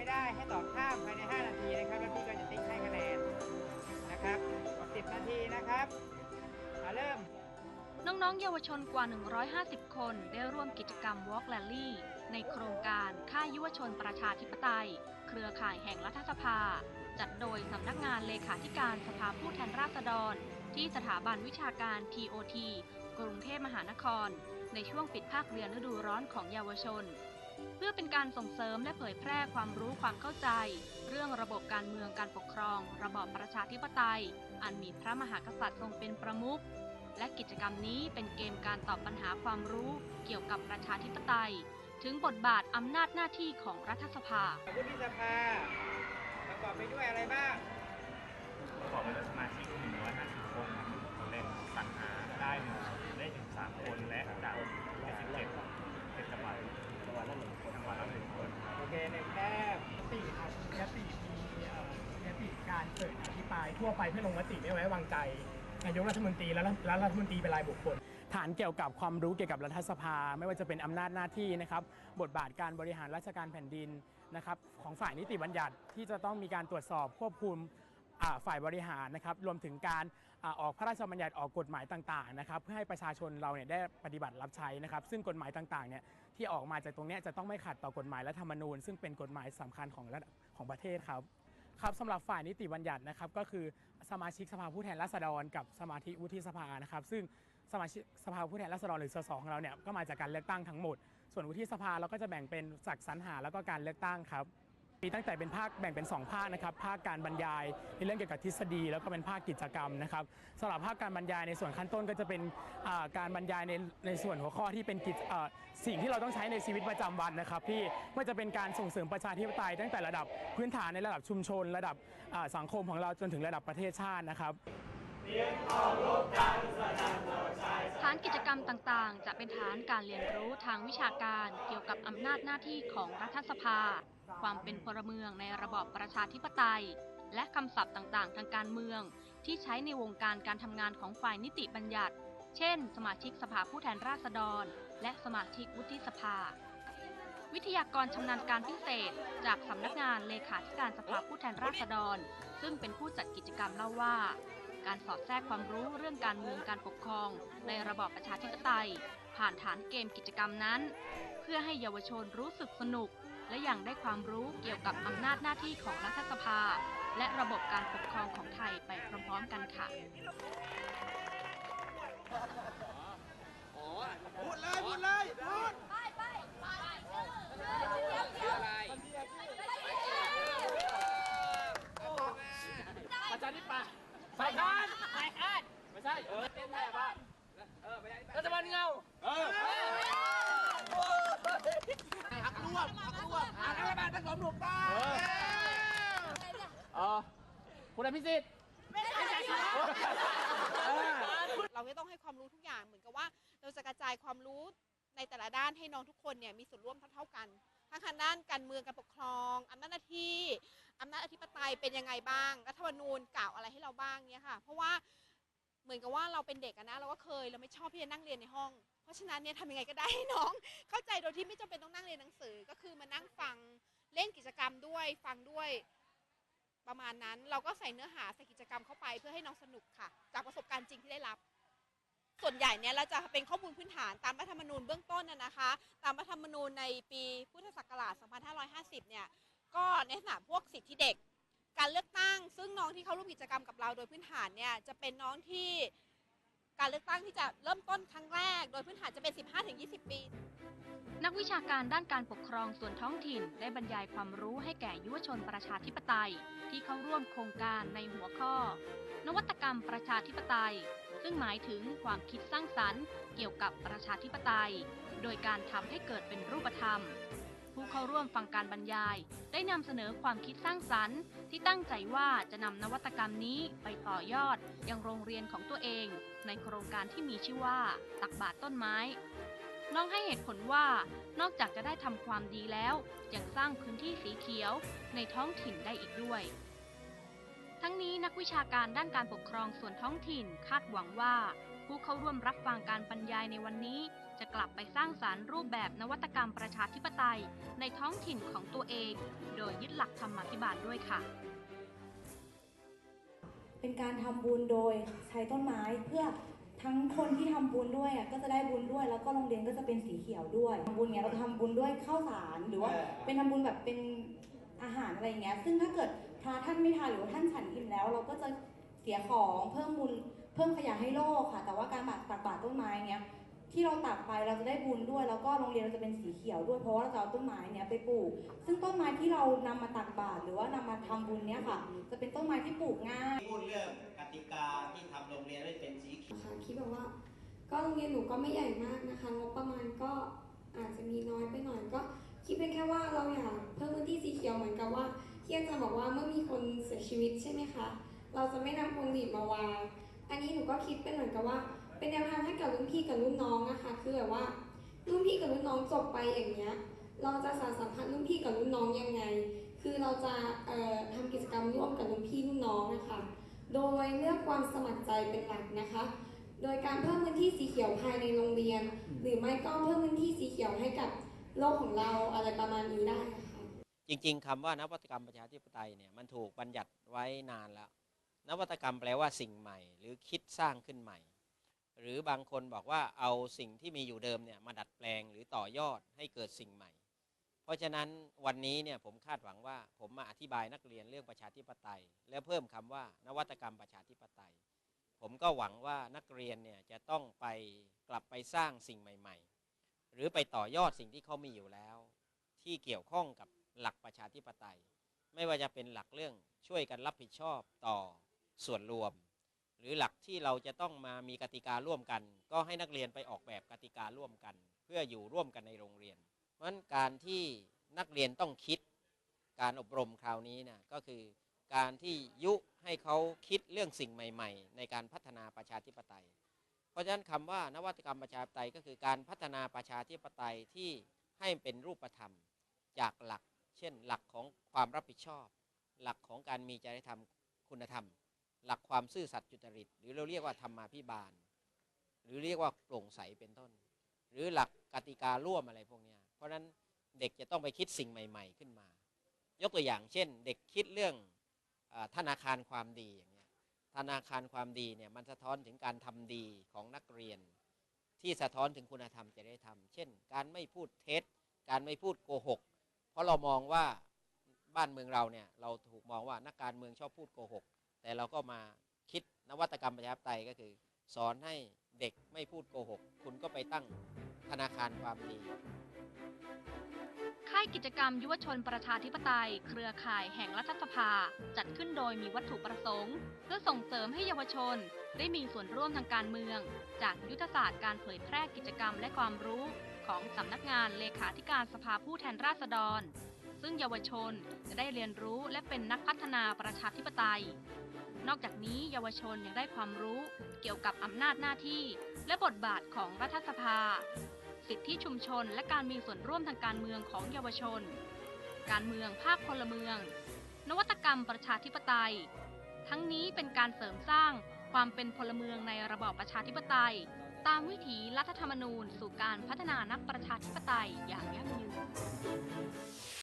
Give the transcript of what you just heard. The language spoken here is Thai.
ไม่ได้ให้ตอบข้ามภายใน 5 นาทีนะครับ แล้วพี่ก็จะติ๊กให้คะแนนนะครับบอก10 นาทีนะครับมาเริ่ม น้องๆ เยาวชนกว่า 150 คนได้ร่วมกิจกรรม Walk Rally ในโครงการค่ายยุวชนประชาธิปไตย เครือข่ายแห่งรัฐสภา จัดโดยสำนักงานเลขาธิการสภาผู้แทนราษฎร ที่สถาบันวิชาการ TOT กรุงเทพมหานคร ในช่วงปิดภาคเรียนฤดูร้อนของเยาวชน เพื่อเป็นการส่งเสริมและเผยแพร่ความรู้ความเข้าใจ เรื่องระบบการเมืองการปกครอง ระบอบประชาธิปไตย อันมีพระมหากษัตริย์ทรงเป็นประมุขและกิจกรรมนี้เป็นเกมการตอบปัญหาความรู้เกี่ยวกับประชาธิปไตย ถึงบทบาทอำนาจหน้าที่ของรัฐสภาวุฒิสภาประกอบไปด้วยอะไรบ้างประกอบไปด้วยสมาชิก150 คนคนเล่นสรรหาได้หนึ่งได้ถึง3คนและจาก77เป็นจังหวัดจังหวัดละหนึ่งคนจังหวัดละหนึ่งคน โอเคหนึ่งแต้ม ยติครับยติมีเอ่อยติการเปิดอภิปราย ทั่วไปเพื่อลงมติไม่ไว้วางใจนายกรัฐมนตรีและรัฐและรัฐมนตรีเป็นรายบุคคล ฐานเกี่ยวกับความรู้เกี่ยวกับรัฐสภา ไม่ว่าจะเป็นอำนาจหน้าที่นะครับบทบาทการบริหารราชการแผ่นดินนะครับของฝ่ายนิติบัญญัติที่จะต้องมีการตรวจสอบควบคุมฝ่ายบริหารนะครับรวมถึงการออกพระราชบัญญัติออกกฎหมายต่างๆนะครับเพื่อให้ประชาชนเราเนี่ยได้ปฏิบัติรับใช้นะครับ ซึ่งกฎหมายต่างๆเนี่ยที่ออกมาจากตรงนี้จะต้องไม่ขัดต่อกฎหมายและธรรมนูญ ซึ่งเป็นกฎหมายสำคัญของระดับของประเทศครับ ครับสำหรับฝ่ายนิติบัญญัตินะครับก็คือสมาชิกสภาผู้แทนราษฎร กับสมาชิกวุฒิสภานะครับซึ่งสมาชิกสภาผู้แทนราษฎรหรือสสของเราเนี่ยก็มาจากการเลือกตั้งทั้งหมด ส่วนวุฒิสภาเราก็จะแบ่งเป็นจากสรรหาแล้วก็การเลือกตั้งครับ มีตั้งแต่เป็นภาคแบ่งเป็น 2 ภาคนะครับภาคการบรรยายในเรื่องเกี่ยวกับทฤษฎี แล้วก็เป็นภาคกิจกรรมนะครับสำหรับภาคการบรรยายในส่วนขั้นต้นก็จะเป็นการบรรยายในในส่วนหัวข้อที่เป็นกิจสิ่งที่เราต้องใช้ในชีวิตประจำวันนะครับพี่ไม่ว่าจะเป็นการส่งเสริมประชาธิปไตยตั้งแต่ระดับพื้นฐานในระดับชุมชน ระดับสังคมของเราจนถึงระดับประเทศชาตินะครับฐานกิจกรรมต่างๆ จะเป็นฐานการเรียนรู้ทางวิชาการเกี่ยวกับอำนาจหน้าที่ของรัฐสภา ความเป็นพลเมืองในระบอบประชาธิปไตย และคำศัพท์ต่างๆ ทางการเมือง ที่ใช้ในวงการการทำงานของฝ่ายนิติบัญญัติ เช่น สมาชิกสภาผู้แทนราษฎร และสมาชิกวุฒิสภา วิทยากรชำนาญการพิเศษ จากสำนักงานเลขาธิการสภาผู้แทนราษฎร ซึ่งเป็นผู้จัดกิจกรรมเล่าว่าการสอดแทรกความรู้เรื่องการเมืองการปกครอง ในระบอบประชาธิปไตย ผ่านฐานเกมกิจกรรมนั้น เพื่อให้เยาวชนรู้สึกสนุก และยังได้ความรู้เกี่ยวกับอำนาจหน้าที่ของรัฐสภา และระบบการปกครองของไทยไปพร้อมๆกันค่ะ พูดเลยพูดเลยพูด ประชาธิปัตย์ฝ่ายค้านฝ่ายค้านไม่ใช่เออเต้นแทบว่ารัฐบาลเงา เออพักร่วมพักร่วมอ่ารัฐบาลผสม ถูกต้องเออคุณอภิสิทธิ์เราก็ต้องให้ความรู้ทุกอย่างเหมือนกับว่า เราจะกระจายความรู้ในแต่ละด้านให้น้องทุกคนเนี่ยมีส่วนร่วมเท่าๆกันทั้งทางด้านการเมืองการปกครองอำนาจหน้าที่อำนาจอธิปไตยเป็นยังไงบ้างรัฐธรรมนูญกล่าวอะไรให้เราบ้างเนี่ยค่ะ เพราะว่าเหมือนกับว่าเราเป็นเด็กอะนะเราก็เคยเราไม่ชอบที่จะนั่งเรียนในห้อง เพราะฉะนั้นเนี่ยทำยังไงก็ได้ให้น้อง เข้าใจโดยที่ไม่จำเป็นต้องนั่งเรียนหนังสือก็คือมานั่งฟัง เล่นกิจกรรมด้วยฟังด้วยประมาณนั้น เราก็ใส่เนื้อหาใส่กิจกรรมเข้าไปเพื่อให้น้องสนุกค่ะ จากประสบการณ์จริงที่ได้รับ ส่วนใหญ่เนี่ยเราจะเป็นข้อมูลพื้นฐานตามรัฐธรรมนูญเบื้องต้นนะนะคะ ตามรัฐธรรมนูญในปีพุทธศักราช 2550 เนี่ยก็ในสนามพวกสิทธิเด็ก การเลือกตั้ง ซึ่งน้องที่เข้าร่วมกิจกรรมกับเราโดยพื้นฐานเนี่ยจะเป็นน้องที่การเลือกตั้งที่จะเริ่มต้นครั้งแรก โดยพื้นฐานจะเป็น 15-20 ปี นักวิชาการด้านการปกครองส่วนท้องถิ่นได้บรรยายความรู้ให้แก่ยุวชนประชาธิปไตย ที่เข้าร่วมโครงการในหัวข้อ นวัตกรรมประชาธิปไตย ซึ่งหมายถึงความคิดสร้างสรรค์ เกี่ยวกับประชาธิปไตย โดยการทำให้เกิดเป็นรูปธรรม ผู้เข้าร่วมฟังการบรรยาย ได้นำเสนอความคิดสร้างสรรค์ ที่ตั้งใจว่าจะนำนวัตกรรมนี้ไปต่อยอดยังโรงเรียนของตัวเอง ในโครงการที่มีชื่อว่าตักบาตรต้นไม้ น้องให้เหตุผลว่านอกจากจะได้ทำความดีแล้ว ยังสร้างพื้นที่สีเขียวในท้องถิ่นได้อีกด้วย ทั้งนี้นักวิชาการด้านการปกครองส่วนท้องถิ่นคาดหวังว่า ผู้เข้าร่วมรับฟังการบรรยายในวันนี้ จะกลับไปสร้างสารรค์รูปแบบนวัตกรรมประชาธิปไตยในท้องถิ่นของตัวเอง โดยยึดหลักธรรมาภิบาลด้วยค่ะเป็นการทำบุญโดยใช้ต้นไม้เพื่อ ทั้งคนที่ทำบุญด้วยอะก็จะได้บุญด้วย แล้วก็โรงเรียนก็จะเป็นสีเขียวด้วยทำบุญเนี้ยเราทำบุญด้วยข้าวสารหรือว่า เป็นทำบุญแบบเป็นอาหารอะไรอย่างเงี้ย ซึ่งถ้าเกิดพระท่านไม่ทานหรือว่าท่านฉันอิ่มแล้ว เราก็จะเสียของเพิ่มบุญเพิ่มขยะให้โลกค่ะ แต่ว่าการบาตักบาตรต้นไม้เนี้ยที่เราตักไปเราจะได้บุญด้วย แล้วก็โรงเรียนเราจะเป็นสีเขียวด้วยเพราะว่าเราจะเอาต้นไม้เนี้ยไปปลูก ซึ่งต้นไม้ที่เรานำมาตักบาตรหรือว่านำมาทำบุญเนี้ยค่ะ จะเป็นต้นไม้ที่ปลูกง่ายพูดเรื่องก ติกาที่ทำโรงเรียนให้เป็นสีเขียวค่ะคิดแบบว่า ก็โรงเรียนหนูก็ไม่ใหญ่มากนะคะงบประมาณก็อาจจะมีน้อยไปหน่อยก็ คิดเป็นแค่ว่าเราอยากเพิ่มพื้นที่สีเขียวเหมือนกับว่าที่อาจารย์บอกว่าเมื่อมีคนเสียชีวิตใช่ไหมคะเราจะไม่นำพวงหรีดมาวางอันนี้หนูก็คิดเป็นเหมือนกับว่า เป็นแนวทางให้กับรุ่นพี่กับรุ่นน้องนะคะคือแบบว่ารุ่นพี่กับรุ่นน้องจบไปอย่างเงี้ยเราจะสานสัมพันธ์รุ่นพี่กับรุ่นน้องยังไง คือเราจะทำกิจกรรมร่วมกับรุ่นพี่รุ่นน้องนะคะ โดยเลือกความสมัครใจเป็นหลักนะคะ โดยการเพิ่มพื้นที่สีเขียวภายในโรงเรียน หรือไม่ก็เพิ่มพื้นที่สีเขียวให้กับโลกของเราอะไรประมาณนี้ได้ค่ะจริงๆคำว่านวัตกรรมประชาธิปไตยเนี่ยมันถูกบัญญัติไว้นานแล้ว นวัตกรรมแปลว่าสิ่งใหม่ หรือคิดสร้างขึ้นใหม่ หรือบางคนบอกว่าเอาสิ่งที่มีอยู่เดิมเนี่ยมาดัดแปลงหรือต่อยอดให้เกิดสิ่งใหม่เพ ราะฉะนั้นวันนี้เนี่ยผมคาดหวังว่า ผมมาอธิบายนักเรียนเรื่องประชาธิปไตย และเพิ่มคำว่านวัตกรรมประชาธิปไตย ผมก็หวังว่านักเรียนเนี่ยจะต้องไปกลับไปสร้างสิ่งใหม่ ๆ หรือไปต่อยอดสิ่งที่เขามีอยู่แล้ว ที่เกี่ยวข้องกับหลักประชาธิปไตย ไม่ว่าจะเป็นหลักเรื่องช่วยกันรับผิดชอบต่อส่วนรวม หรือหลักที่เราจะต้องมามีกติการ่วมกัน ก็ให้นักเรียนไปออกแบบกติการ่วมกัน เพื่ออยู่ร่วมกันในโรงเรียน เพราะฉะนั้นการที่นักเรียนต้องคิดการอบรมคราวนี้นะก็คือการที่ยุให้เขาคิดเรื่องสิ่งใหม่ ๆ ในการพัฒนาประชาธิปไตย เพราะฉะนั้นคำว่านวัตกรรมประชาธิปไตยก็คือการพัฒนาประชาธิปไตยที่ให้เป็นรูปธรรมจากหลัก เช่น หลักของความรับผิดชอบ หลักของการมีจริยธรรมคุณธรรม หลักความซื่อสัตย์จุจริต หรือเราเรียกว่าธรรมาภิบาล หรือเรียกว่าโปร่งใสเป็นต้น หรือหลักกติการ่วมอะไรพวกเนี้ย เพราะฉะนั้นเด็กจะต้องไปคิดสิ่งใหม่ ๆ ขึ้นมา ยกตัวอย่างเช่น เด็กคิดเรื่องอาธนาคารความดีอย่างเงี้ยธนาคารความดีเนี่ยมันสะท้อนถึงการทำดีของนักเรียน ที่สะท้อนถึงคุณธรรมจริยธรรมเช่น การไม่พูดเท็จ การไม่พูดโกหก เพราะเรามองว่าบ้านเมืองเราเนี่ยเราถูกมองว่านักการเมืองชอบพูดโกหก แต่เราก็มาคิดนวัตกรรมประชาธิปไตยก็คือ สอนให้เด็กไม่พูดโกหก คุณก็ไปตั้งธนาคารความดี ค่ายกิจกรรมยุวชนประชาธิปไตย เครือข่ายแห่งรัฐสภา จัดขึ้นโดยมีวัตถุประสงค์ เพื่อส่งเสริมให้เยาวชน ได้มีส่วนร่วมทางการเมือง จากยุทธศาสตร์การเผยแพร่กิจกรรมและความรู้ของสำนักงานเลขาธิการสภาผู้แทนราษฎร ซึ่งเยาวชนจะได้เรียนรู้และเป็นนักพัฒนาประชาธิปไตย นอกจากนี้เยาวชนยังได้ความรู้เกี่ยวกับอำนาจหน้าที่ และบทบาทของรัฐสภา สิทธิชุมชนและการมีส่วนร่วมทางการเมืองของเยาวชน การเมืองภาคพลเมือง นวัตกรรมประชาธิปไตย ทั้งนี้เป็นการเสริมสร้างความเป็นพลเมืองในระบอบประชาธิปไตย ตามวิถีรัฐธรรมนูญสู่การพัฒนานักประชาธิปไตยอย่างยั่งยืน